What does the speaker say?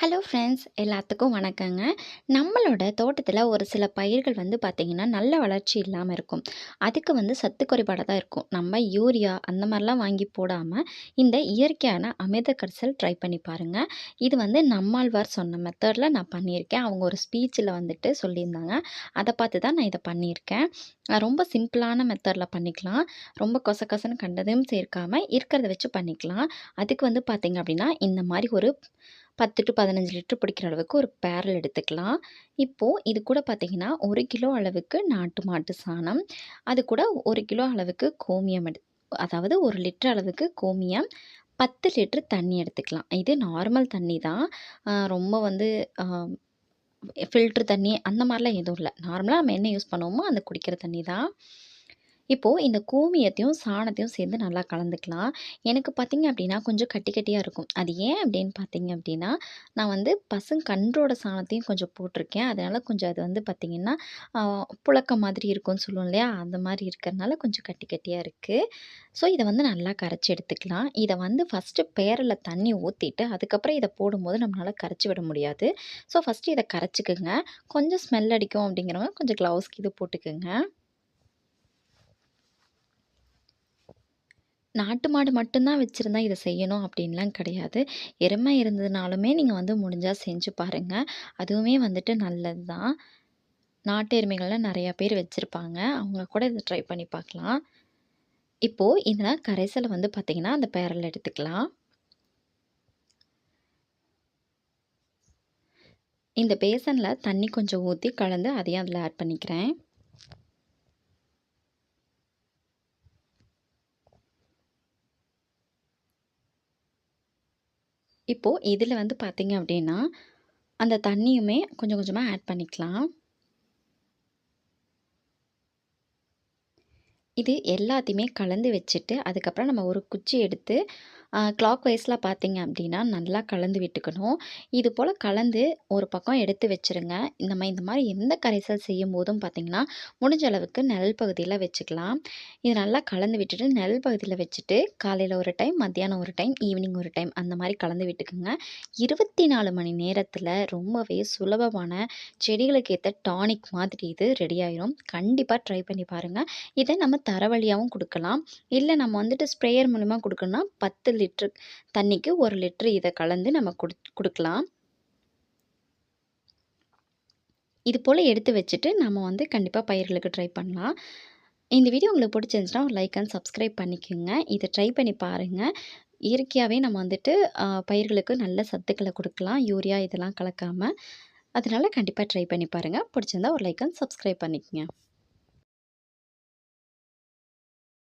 Hello friends எல்லாத்துக்கும் வணக்கங்க. நம்மளோட தோட்டத்தில் ஒரு சில பயிர்கள் வந்து பார்த்திங்கன்னா நல்ல வளர்ச்சி இல்லாமல் இருக்கும். அதுக்கு வந்து சத்து குறைபாடாக தான் இருக்கும். நம்ம யூரியா அந்த மாதிரிலாம் வாங்கி போடாமல் இந்த இயற்கையான அமிர்த கரிசல் ட்ரை பண்ணி பாருங்கள் இது வந்து நம்மாழ்வார் சொன்ன மெத்தடில் நான் பண்ணியிருக்கேன். அவங்க ஒரு ஸ்பீச்சில் வந்துட்டு சொல்லியிருந்தாங்க. அதை பார்த்து தான் நான் இதை பண்ணியிருக்கேன். ரொம்ப சிம்பிளான மெத்தடில் பண்ணிக்கலாம். ரொம்ப கொச கொசன்னு கண்டதையும் சேர்க்காமல் இருக்கிறத வச்சு பண்ணிக்கலாம். அதுக்கு வந்து பார்த்திங்க அப்படின்னா இந்த மாதிரி ஒரு பத்து டு பதினஞ்சு லிட்டர் பிடிக்கிற அளவுக்கு ஒரு பேரல் எடுத்துக்கலாம். இப்போது இது கூட பார்த்திங்கன்னா ஒரு கிலோ அளவுக்கு நாட்டு மாட்டு சாணம் அது கூட ஒரு கிலோ அளவுக்கு கோமியம் எடு அதாவது ஒரு லிட்டர் அளவுக்கு கோமியம் பத்து லிட்டர் தண்ணி எடுத்துக்கலாம். இது நார்மல் தண்ணி தான். ரொம்ப வந்து ஃபில்ட்ரு தண்ணி அந்த மாதிரிலாம் எதுவும் இல்லை. நார்மலாக நம்ம என்ன யூஸ் பண்ணுவோமோ அந்த குடிக்கிற தண்ணி தான். இப்போது இந்த கோமியத்தையும் சாணத்தையும் சேர்ந்து நல்லா கலந்துக்கலாம். எனக்கு பார்த்திங்க அப்படின்னா கொஞ்சம் கட்டி கட்டியாக இருக்கும். அது ஏன் அப்படின்னு பார்த்தீங்க அப்படின்னா நான் வந்து பசுங்கன்றோட சாணத்தையும் கொஞ்சம் போட்டிருக்கேன். அதனால் கொஞ்சம் அது வந்து பார்த்திங்கன்னா புழக்க மாதிரி இருக்கும்னு சொல்லுவோம் இல்லையா? அந்த மாதிரி இருக்கிறதுனால கொஞ்சம் கட்டி கட்டியாக இருக்குது ஸோ இதை வந்து நல்லா கரைச்சி எடுத்துக்கலாம். இதை வந்து ஃபஸ்ட்டு பேரில் தண்ணி ஊற்றிட்டு அதுக்கப்புறம் இதை போடும்போது நம்மளால் கரைச்சி விட முடியாது. ஸோ ஃபஸ்ட்டு இதை கரைச்சிக்குங்க. கொஞ்சம் ஸ்மெல் அடிக்கும் அப்படிங்கிறவங்க கொஞ்சம் க்ளவுஸ்க்கு இது போட்டுக்குங்க. நாட்டு மாடு மட்டும்தான் வச்சுருந்தா இதை செய்யணும் அப்படின்லாம் கிடையாது. எருமை இருந்ததுனாலுமே நீங்கள் வந்து முடிஞ்சால் செஞ்சு பாருங்கள் அதுவுமே வந்துட்டு நல்லது தான் நாட்டு எருமைகள்லாம் நிறையா பேர் வச்சுருப்பாங்க. அவங்க கூட இதை ட்ரை பண்ணி பார்க்கலாம். இப்போது இதில் கரைசலை வந்து பார்த்திங்கன்னா அந்த பேரல் எடுத்துக்கலாம். இந்த பேசனில் தண்ணி கொஞ்சம் ஊற்றி கலந்து அதையும் அதில் ஆட் பண்ணிக்கிறேன். இப்போது இதில் வந்து பார்த்திங்க அப்படின்னா அந்த தண்ணியுமே கொஞ்சம் கொஞ்சமாக ஆட் பண்ணிக்கலாம். இது எல்லாத்தையுமே கலந்து வச்சுட்டு அதுக்கப்புறம் நம்ம ஒரு குச்சி எடுத்து கிளாக் வைஸில் பார்த்தீங்க அப்படின்னா நல்லா கலந்து விட்டுக்கணும். இது போல் கலந்து ஒரு பக்கம் எடுத்து வச்சுருங்க. நம்ம இந்த மாதிரி எந்த கரைசல் செய்யும் போதும் பார்த்திங்கன்னா முடிஞ்ச அளவுக்கு நெல் பகுதியில் வச்சுக்கலாம். இது நல்லா கலந்து விட்டுட்டு நெல் பகுதியில் வச்சுட்டு காலையில் ஒரு டைம் மத்தியானம் ஒரு டைம் ஈவினிங் ஒரு டைம் அந்த மாதிரி கலந்து விட்டுக்குங்க. இருபத்தி நாலு மணி நேரத்தில் ரொம்பவே சுலபமான செடிகளுக்கு ஏற்ற டானிக் மாதிரி இது ரெடி ஆயிரும். கண்டிப்பாக ட்ரை பண்ணி பாருங்கள் இதை நம்ம தர வழியாகவும் கொடுக்கலாம். இல்லை நம்ம வந்துட்டு ஸ்ப்ரேயர் மூலிமா கொடுக்கணும்னா பத்து லிட்ரு தண்ணிக்கு ஒரு லிட்ரு இதை கலந்து நம்ம கொடு கொடுக்கலாம். இது போல் எடுத்து வச்சுட்டு நம்ம வந்து கண்டிப்பாக பயிர்களுக்கு ட்ரை பண்ணலாம். இந்த வீடியோ உங்களுக்கு பிடிச்சிருந்துச்சுன்னா ஒரு லைக் அண்ட் சப்ஸ்கிரைப் பண்ணிக்கோங்க. இதை ட்ரை பண்ணி பாருங்கள் இயற்கையாகவே நம்ம வந்துட்டு பயிர்களுக்கு நல்ல சத்துக்களை கொடுக்கலாம். யூரியா இதெல்லாம் கலக்காமல் அதனால் கண்டிப்பாக ட்ரை பண்ணி பாருங்கள் பிடிச்சிருந்தா ஒரு லைக் அண்ட் சப்ஸ்கிரைப் பண்ணிக்கோங்க.